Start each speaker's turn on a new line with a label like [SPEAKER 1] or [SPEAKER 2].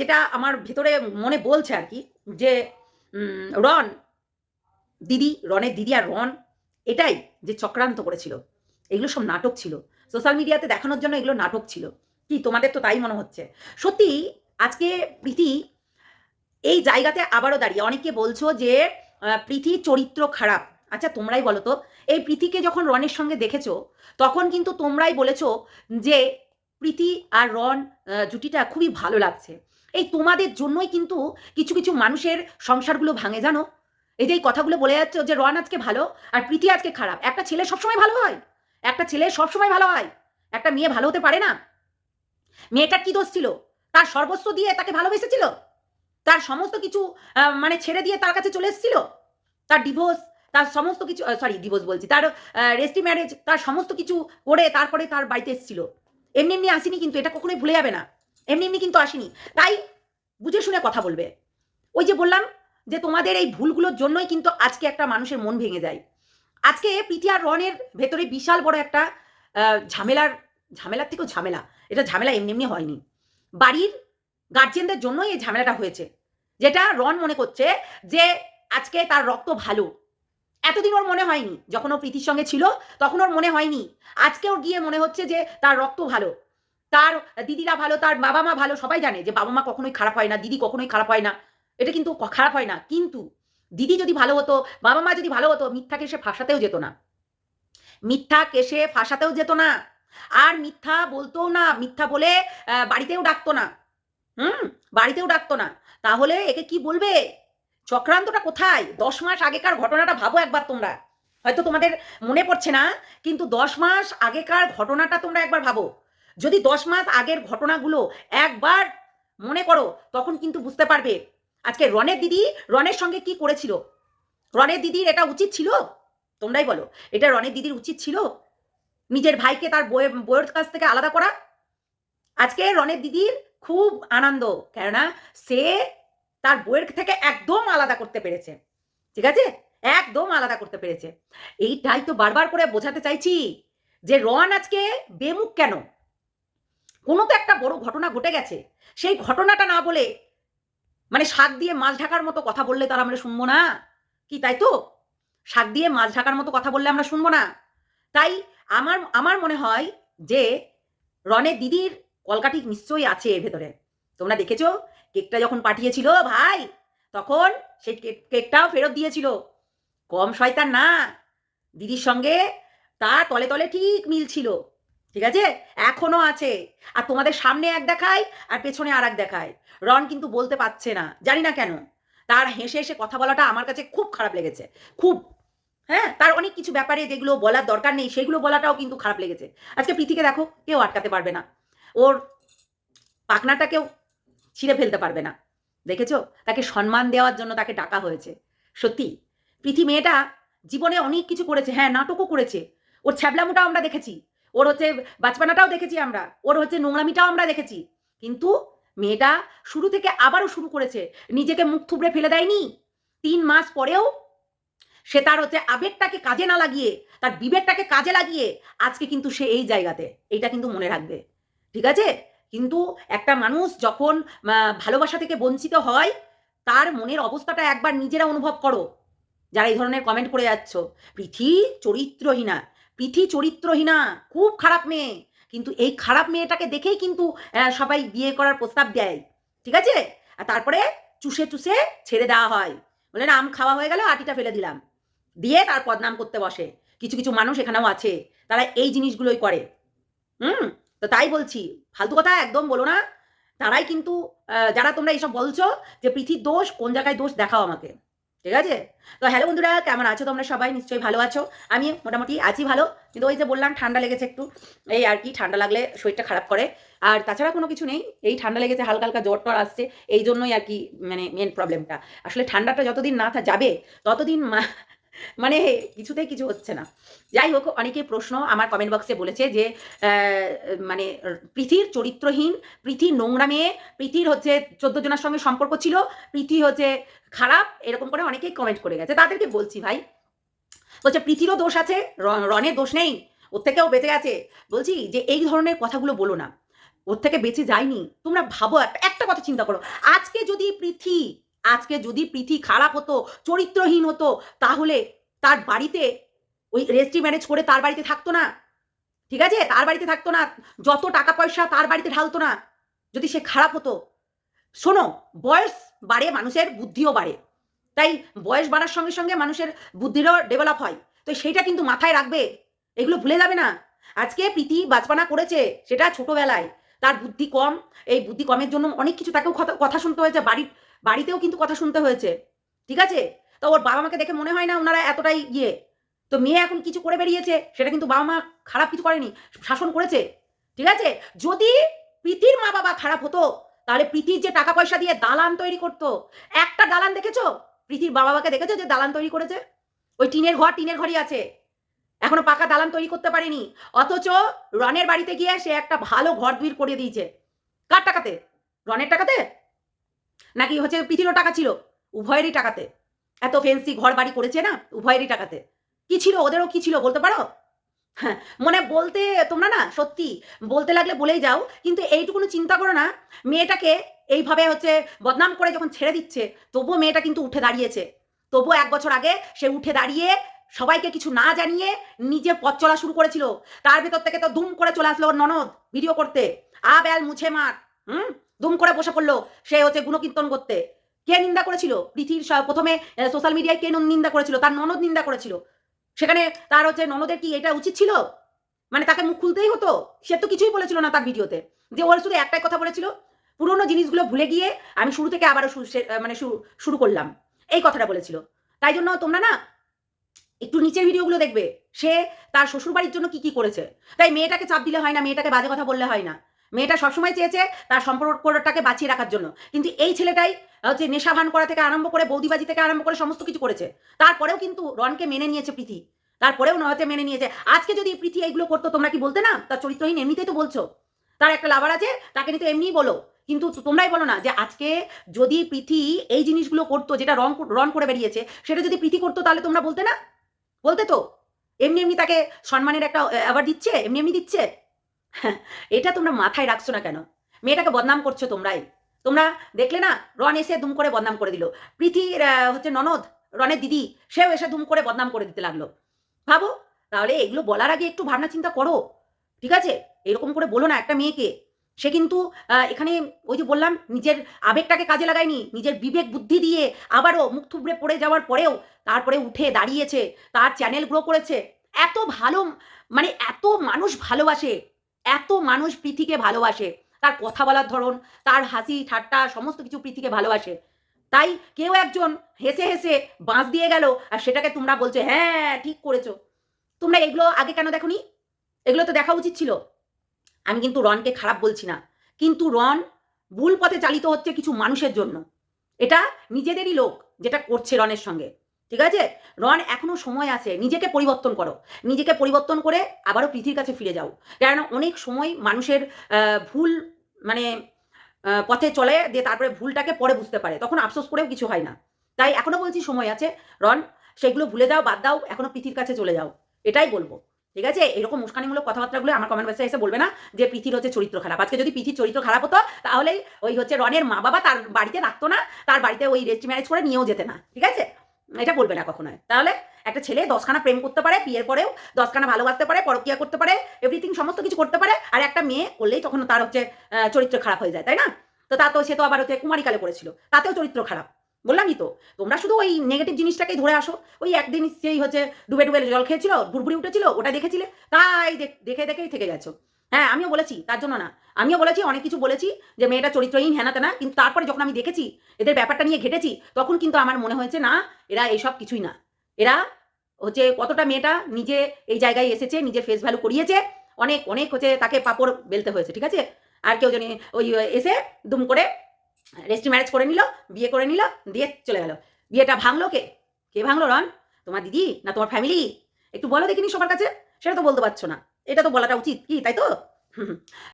[SPEAKER 1] যেটা আমার ভেতরে মনে বলছে আর কি, যে রন দিদি রনের দিদি আর রন এটাই যে চক্রান্ত করেছিল। এগুলো সব নাটক ছিল। সোশ্যাল মিডিয়াতে দেখানোর জন্য এগুলো নাটক ছিল। কি, তোমাদের তো তাই মনে হচ্ছে। সত্যি, আজকে প্রীতি এই জায়গাতে আবারও দাঁড়িয়ে, অনেকে বলছো যে প্রীতি চরিত্র খারাপ। আচ্ছা তোমরাই বলো তো, এই প্রীতিকে যখন রনের সঙ্গে দেখেছ, তখন কিন্তু তোমরাই বলেছ যে, প্রীতি আর রন জুটিটা খুবই ভালো লাগছে। এই তোমাদের জন্যই কিন্তু কিছু কিছু মানুষের সংসারগুলো ভাঙে, জানো? এই যে এই কথাগুলো বলে যাচ্ছ যে রন আজকে ভালো আর প্রীতি আজকে খারাপ, একটা ছেলে সবসময় ভালো হয়, একটা ছেলে সবসময় ভালো হয়, একটা মেয়ে ভালো হতে পারে না। মেয়েটার কি দোষ ছিল? তার সর্বস্ব দিয়ে তাকে ভালোবেসেছিল? তার সমস্ত কিছু মানে ছেড়ে দিয়ে তার কাছে চলে এসেছিল? তার ডিভোর্স তার সমস্ত কিছু সরি ডিভোর্স বলছি, তার রেস্টি ম্যারেজ তার সমস্ত কিছু করে তারপরে তার বাড়িতে এসেছিল। এমনি এমনি আসেনি কিন্তু, এটা কখনোই ভুলে যাবে না। এমনি এমনি কিন্তু আসেনি। তাই বুঝে শুনে কথা বলবে। ওই যে বললাম যে তোমাদের এই ভুলগুলোর জন্যই কিন্তু আজকে একটা মানুষের মন ভেঙে যায়। আজকে প্রীতি আর রনের ভেতরে বিশাল বড় একটা ঝামেলার ঝামেলার থেকেও ঝামেলা। এটা ঝামেলা এমনি এমনি হয়নি। বাড়ির গার্জেনদের জন্যই এই ঝামেলাটা হয়েছে। যেটা রন মনে করছে যে আজকে তার রক্ত ভালো। এতদিন ওর মনে হয়নি। যখন ও প্রীতির সঙ্গে ছিল, তখন ওর মনে হয়নি। আজকে ওর গিয়ে মনে হচ্ছে যে তার রক্ত ভালো। তার দিদিরা ভালো, তার বাবা মা ভালো, সবাই জানে যে বাবা মা কখনোই খারাপ হয় না, দিদি কখনোই খারাপ হয় না। এটা কিন্তু খারাপ হয় না। কিন্তু দিদি যদি ভালো হতো বাবা মা যদি ভালো হতো, মিথ্যাকে সে ফাঁসাতেও যেত না। মিথ্যা কেসে ফাঁসাতেও যেত না। আর মিথ্যা বলতো না, মিথ্যা বলে বাড়িতেও ডাকতো না। হুম? বাড়িতেও ডাকতো না। তাহলে একে কি বলবে? চক্রান্তটা কোথায়? দশ মাস আগেকার ঘটনাটা ভাবো একবার তোমরা। হয়তো তোমাদের মনে পড়ছে না, কিন্তু দশ মাস আগেকার ঘটনাটা তোমরা একবার ভাবো। যদি দশ মাস আগের ঘটনাগুলো একবার মনে করো, তখন কিন্তু বুঝতে পারবে। আজকে রনের দিদি রনের সঙ্গে কি করেছিল? রনের দিদির এটা উচিত ছিল? তোমরাই বলো, এটা রনের দিদির উচিত ছিল? নিজের ভাইকে তার বইয়ের বইয়ের কাছ থেকে আলাদা করা? আজকে রনের দিদির খুব আনন্দ, কেননা সে তার বইয়ের থেকে একদম আলাদা করতে পেরেছে। ঠিক আছে? একদম আলাদা করতে পেরেছে। এইটাই তো বারবার করে বোঝাতে চাইছি যে রন আজকে বেমুখ কেন? কোনো তো একটা বড় ঘটনা ঘটে গেছে। সেই ঘটনাটা না বলে মানে শাক দিয়ে মাছ ঢাকার মতো কথা বললে তার আমরা শুনব না। কি তাই তো? শাক দিয়ে মাছ ঢাকার মতো কথা বললে আমরা শুনব না। তাই আমার আমার মনে হয় যে রনের দিদির কলকাঠি নিশ্চয়ই আছে এর ভেতরে। তোমরা দেখেছ? কেকটা যখন পাঠিয়েছিল ভাই, তখন সেই কেক- কেকটাও ফেরত দিয়েছিল। কম শয়তান না। দিদির সঙ্গে তার তলে তলে ঠিক মিল ছিল। ঠিক আছে? এখনও আছে। আর তোমাদের সামনে এক দেখায়, আর পেছনে আর এক দেখায়। রন কিন্তু বলতে পারছে না, জানি না কেন। তার হেসে হেসে কথা বলাটা আমার কাছে খুব খারাপ লেগেছে, খুব। হ্যাঁ? তার অনেক কিছু ব্যাপারে যেগুলো বলার দরকার নেই, সেগুলো বলাটাও কিন্তু খারাপ লেগেছে। আজকে প্রীতিকে দেখো, কেউ আটকাতে পারবে না। ওর পাখনাটা কেউ ছিঁড়ে ফেলতে পারবে না। দেখেছ? তাকে সম্মান দেওয়ার জন্য তাকে ডাকা হয়েছে। সত্যি? পৃথিবী মেয়েটা জীবনে অনেক কিছু করেছে। হ্যাঁ নাটকও করেছে। ওর ছ্যাবলামোটাও আমরা দেখেছি। ওর হচ্ছে বাচপানাটাও দেখেছি আমরা, ওর হচ্ছে নোংরামিটাও আমরা দেখেছি। কিন্তু মেয়েটা শুরু থেকে আবারও শুরু করেছে, নিজেকে মুখ থুবড়ে ফেলে দেয়নি। তিন মাস পরেও সে তার হচ্ছে আবেগটাকে কাজে না লাগিয়ে, তার বিবেকটাকে কাজে লাগিয়ে আজকে কিন্তু সে এই জায়গাতে, এইটা কিন্তু মনে রাখবে। ঠিক আছে? কিন্তু একটা মানুষ যখন ভালোবাসা থেকে বঞ্চিত হয়, তার মনের অবস্থাটা একবার নিজেরা অনুভব করো। যারা এই ধরনের কমেন্ট করে যাচ্ছ পৃথি চরিত্রহীনা। পৃথি চরিত্রহীনা, খুব খারাপ মেয়ে। কিন্তু এই খারাপ মেয়েটাকে দেখেই কিন্তু সবাই বিয়ে করার প্রস্তাব দেয়। ঠিক আছে? আর তারপরে চুষে চুষে ছেড়ে দেওয়া হয়। বললেন, আম খাওয়া হয়ে গেল, আটিটা ফেলে দিলাম। দিয়ে তার বদনাম করতে বসে। কিছু কিছু মানুষ এখানেও আছে, তারা এই জিনিসগুলোই করে। হুম? তো তাই বলছি, ফালতু কথা একদম বলো না। তারাই কিন্তু যারা তোমরা এইসব বলছো যে পৃথির দোষ, কোন জায়গায় দোষ দেখাও আমাকে। ঠিক আছে? তো হ্যালো বন্ধুরা, কেমন আছো তোমরা সবাই? নিশ্চয়ই ভালো আছো। আমি মোটামুটি আছি ভালো। কিন্তু ওই যে বললাম, ঠান্ডা লেগেছে একটু। এই আর কি, ঠান্ডা লাগলে শরীরটা খারাপ করে। আর তাছাড়া কোনো কিছু নেই। এই ঠান্ডা লেগেছে, হালকা হালকা জ্বর টর আসছে। এই জন্যই আর কি মানে মেন প্রবলেমটা আসলে ঠান্ডাটা যতদিন না যাবে, ততদিন মানে কিছুতেই কিছু হচ্ছে না। যাই হোক অনেকে প্রশ্ন আমার কমেন্ট বক্সে বলেছে যে মানে পৃথির চরিত্রহীন পৃথি নোংরা মেয়ে পৃথির হচ্ছে চোদ্দ জনের সঙ্গে সম্পর্ক ছিল পৃথি হচ্ছে খারাপ, এরকম করে অনেকেই কমেন্ট করে গেছে। তাদেরকে বলছি ভাই, বলছে পৃথিরও দোষ আছে রনের দোষ নেই, ওর থেকেও বেঁচে গেছে। বলছি যে, এই ধরনের কথাগুলো বলো না, ওর থেকে বেঁচে যায়নি। তোমরা ভাবো, একটা কথা চিন্তা করো, আজকে যদি পৃথি আজকে যদি প্রীতি খারাপ হতো, চরিত্রহীন হতো, তাহলে তার বাড়িতে ওই রেজিস্ট্রি ম্যারেজ করে তার বাড়িতে থাকতো না। ঠিক আছে? তার বাড়িতে থাকতো না, যত টাকা পয়সা তার বাড়িতে ঢালতো না। যদি সে খারাপ হতো, শোনো, বয়স বাড়ে, মানুষের বুদ্ধিও বাড়ে। তাই বয়স বাড়ার সঙ্গে সঙ্গে মানুষের বুদ্ধিরও ডেভেলপ হয়। তো সেইটা কিন্তু মাথায় রাখবে। এগুলো ভুলে যাবে না। আজকে প্রীতি বাজপানা করেছে, সেটা ছোটবেলায়। তার বুদ্ধি কম, এই বুদ্ধি কমের জন্য অনেক কিছু তাকেও কথা কথা শুনতে হয়েছে, বাড়ির বাড়িতেও কিন্তু কথা শুনতে হয়েছে, ঠিক আছে? তো ওর বাবা মাকে দেখে মনে হয় না ওনারা এতটাই ইয়ে। তো মেয়ে এখন কিছু করে বেরিয়েছে, সেটা কিন্তু বাবা মা খারাপ কিছু করেনি, শাসন করেছে, ঠিক আছে? যদি প্রীতির মা বাবা খারাপ হতো, তাহলে প্রীতির যে টাকা পয়সা দিয়ে দালান তৈরি করতো, একটা দালান দেখেছ? প্রীতির বাবা বাবাকে দেখেছ যে দালান তৈরি করেছে? ওই টিনের ঘর, টিনের ঘরই আছে। এখনও পাকা দালান তৈরি করতে পারেনি। অথচ রনের বাড়িতে গিয়ে সে একটা ভালো ঘর দুইর করে দিয়েছে। কার টাকাতে? রনের টাকাতে? নাকি হচ্ছে পৃথিবীরও টাকা ছিল? উভয়েরই টাকাতে। এত ফেন্সি ঘর বাড়ি করেছে না? উভয়েরই টাকাতে। কি ছিল? ওদেরও কি ছিল বলতে পারো? হ্যাঁ মনে বলতে তোমরা না, সত্যি, বলতে লাগলে বলেই যাও, কিন্তু এইটুকুনি চিন্তা করো না, মেয়েটাকে এইভাবে হচ্ছে বদনাম করে যখন ছেড়ে দিচ্ছে, তবুও মেয়েটা কিন্তু উঠে দাঁড়িয়েছে। তবুও এক বছর আগে সে উঠে দাঁড়িয়ে সবাইকে কিছু না জানিয়ে নিজে পথ চলা শুরু করেছিল। তার ভেতর থেকে তো দুম করে চলে আসলো ননদ ভিডিও করতে। আ ব্যাল মুছে মার, হুম? দুম করে বসে পড়ল। সে হচ্ছে গুণকীর্তন করতে। কে নিন্দা করেছিল? পৃথিবীর প্রথমে সোশ্যাল মিডিয়ায় কে নিন্দা করেছিল? তার ননদ নিন্দা করেছিল। সেখানে তার হচ্ছে ননদের কি এটা উচিত ছিল? মানে তাকে মুখ খুলতেই হতো? সে তো কিছুই বলেছিল না তার ভিডিওতে যে ওর শুধু একটাই কথা বলেছিল, পুরোনো জিনিসগুলো ভুলে গিয়ে আমি শুরু থেকে আবারও মানে শুরু- করলাম। এই কথাটা বলেছিল। তাই জন্য তোমরা না একটু নিচের ভিডিওগুলো দেখবে। সে তার শ্বশুরবাড়ির জন্য কি কি করেছে। তাই মেয়েটাকে চাপ দিলে হয় না, মেয়েটাকে বাজে কথা বললে হয় না। মেয়েটা সবসময় চেয়েছে তার সম্পর্কটাকে বাঁচিয়ে রাখার জন্য। কিন্তু এই ছেলেটাই হচ্ছে নেশা ভান করা থেকে আরম্ভ করে বৌদিবাজি থেকে আরম্ভ করে সমস্ত কিছু করেছে। তারপরেও কিন্তু রনকে মেনে নিয়েছে প্রীতি। তারপরেও নয়তে মেনে নিয়েছে। আজকে যদি প্রীতি এইগুলো করতো, তোমরা কি বলতে না? তার চরিত্রহীন এমনিতেই তো বলছো। তার একটা লাভার আছে, তাকে নিয়ে তো এমনিই বলো। কিন্তু তোমরাই বলো না যে আজকে যদি প্রীতি এই জিনিসগুলো করতো, যেটা রং রন করে বেরিয়েছে, সেটা যদি প্রীতি করতো তাহলে তোমরা বলতে না? বলতে তো? এমনি এমনি তাকে সম্মানের একটা অ্যাওয়ার্ড দিচ্ছে? এমনি এমনি দিচ্ছে? এটা তোমরা মাথায় রাখছো না কেন? মেয়েটাকে বদনাম করছ তোমরাই। তোমরা দেখলে না, রন এসে দুম করে বদনাম করে দিল। প্রীতির হচ্ছে ননদ, রনের দিদি, সেও এসে দুম করে বদনাম করে দিতে লাগল। ভাবো, তাহলে এগুলো বলার আগে একটু ভাবনা চিন্তা করো। ঠিক আছে? এরকম করে বলো না একটা মেয়েকে। সে কিন্তু এখানে ওই যে বললাম, নিজের আবেগটাকে কাজে লাগায়নি, নিজের বিবেক বুদ্ধি দিয়ে আবারও মুখ থুবড়ে পড়ে যাওয়ার পরেও তারপরে উঠে দাঁড়িয়েছে, তার চ্যানেল গ্রো করেছে। এত ভালো মানে এত মানুষ ভালোবাসে। এত মানুষ পৃথিকে ভালোবাসে। তার কথা বলার ধরন, তার হাসি, ঠাট্টা, সমস্ত কিছু পৃথিকে ভালোবাসে। তাই কেউ একজন হেসে হেসে বাঁশ দিয়ে গেল আর সেটাকে তোমরা বলছো হ্যাঁ ঠিক করেছ। তোমরা এগুলো আগে কেন দেখোনি? এগুলো তো দেখা উচিত ছিল। আমি কিন্তু রনকে খারাপ বলছি না। কিন্তু রন ভুল পথে চালিত হচ্ছে কিছু মানুষের জন্য। এটা নিজেদেরই লোক যেটা করছে রনের সঙ্গে। ঠিক আছে? রন, এখনও সময় আছে। নিজেকে পরিবর্তন করো। নিজেকে পরিবর্তন করে আবারও পৃথিবীর কাছে ফিরে যাও। কেননা অনেক সময় মানুষের ভুল মানে পথে চলে দিয়ে তারপরে ভুলটাকে পরে বুঝতে পারে। তখন আফসোস করেও কিছু হয় না। তাই এখনও বলছি সময় আছে। রন, সেগুলো ভুলে যাও, বাদ দাও, এখনও পৃথিবীর কাছে চলে যাও। এটাই বলব। ঠিক আছে? এরকম উস্কানিমূলক কথাবার্তাগুলো আমার কমেন্ট বক্সে এসে বলবে না যে পৃথির হচ্ছে চরিত্র খারাপ। আজকে যদি পৃথির চরিত্র খারাপ হতো, তাহলেই ওই হচ্ছে রনের মা বাবা তার বাড়িতে রাখতো না। তার বাড়িতে ওই রেস্ট ম্যারেজ করে নিয়েও যেতে না। ঠিক আছে? এটা বলবে না কখনোই। তাহলে একটা ছেলে দশখানা প্রেম করতে পারে, বিয়ের পরেও দশখানা ভালোবাসতে পারে, পরকিয়া করতে পারে এভরিথিং সমস্ত কিছু করতে পারে, আর একটা মেয়ে করলেই তখন তার হচ্ছে চরিত্র খারাপ হয়ে যায়, তাই না? তো তা তো সে তো আবার হচ্ছে কুমারীকালে করেছিল, তাতেও চরিত্র খারাপ, বললামই তো। তোমরা শুধু ওই নেগেটিভ জিনিসটাকেই ধরে আসো, ওই একদিন সেই হচ্ছে ডুবে ডুবে জল খেয়েছিল বুড়বুড়ি উঠেছিল, ওটা দেখেছিলে? তাই দেখে দেখেই থেকে গেছো। হ্যাঁ আমিও বলেছি, তার জন্য না। আমিও বলেছি, অনেক কিছু বলেছি যে মেয়েটা চরিত্রহীন হেনাতে না কিন্তু তারপরে যখন আমি দেখেছি, এদের ব্যাপারটা নিয়ে ঘেটেছি, তখন কিন্তু আমার মনে হয়েছে, না, এরা এইসব কিছুই না। এরা হচ্ছে কতটা মেয়েটা নিজে এই জায়গায় এসেছে, নিজের ফেস ভ্যালু করিয়েছে, অনেক অনেক হচ্ছে তাকে পাপড় বেলতে হয়েছে, ঠিক আছে? আর কেউ জানি ওই এসে দুম করে রেস্টি ম্যারেজ করে নিল, বিয়ে করে নিল, দিয়ে চলে গেল। বিয়েটা ভাঙলো কে? কে ভাঙলো, রন? তোমার দিদি না তোমার ফ্যামিলি একটু বলো দেখিনি সবার কাছে? সেটা তো বলতে পারছ না। এটা তো বলাটা উচিত কি তাই তো?